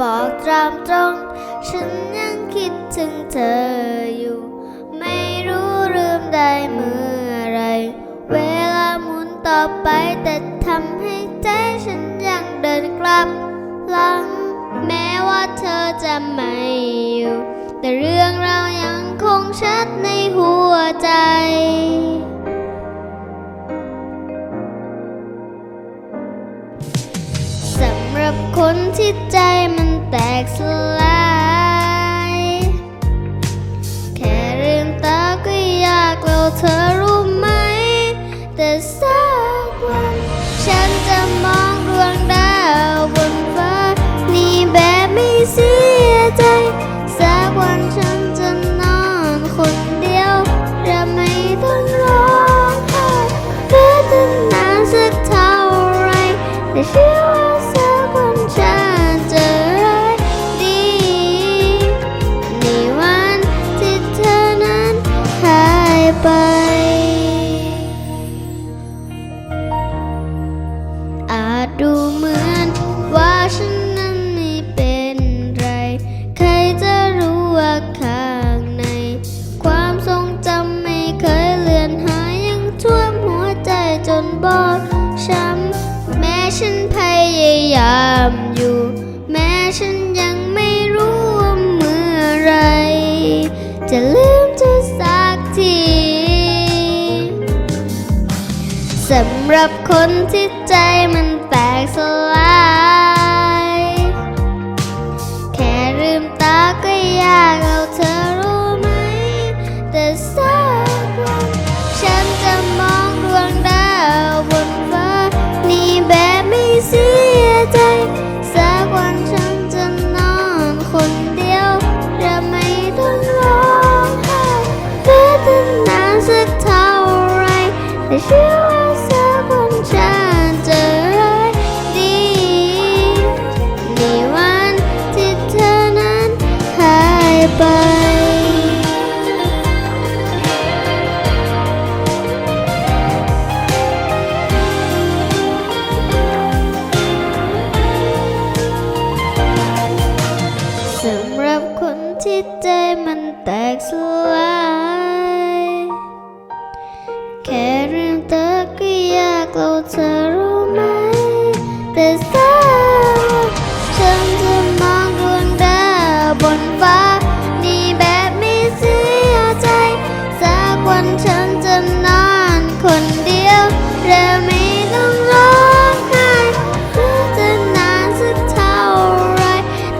บอกตามตรง ฉันยังคิดถึงเธออยู่ ไม่รู้ลืมได้เมื่อไร เวลาหมุนต่อไปแต่ทำให้ใจฉันยังเดินกลับ หลัง แม้ว่าเธอจะไม่อยู่ แต่เรื่องเรายังคงชัดในหัวใจสำหรับคนที่ใจมัน ตกสลายแค่ลืมตาก็อยากแล้วเธอ ยายามอยู่ แม้ฉันยังไม่รู้ว่าเมื่อไร จะลืมเธอสักทีสำหรับคนที่ใจมัน ไป สำหรับคนที่ใจมันแตกสลาย แค่เรื่องเธอก็ยากเราเธอรู้ไหมแต่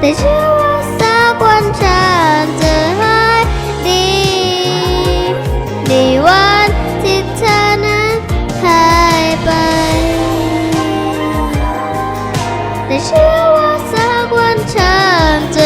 แต่เชื่อว่าสักวันฉันจะหายดี ในวันที่เธอนั้นหายไป แต่เชื่อว่าสักวันฉันจะ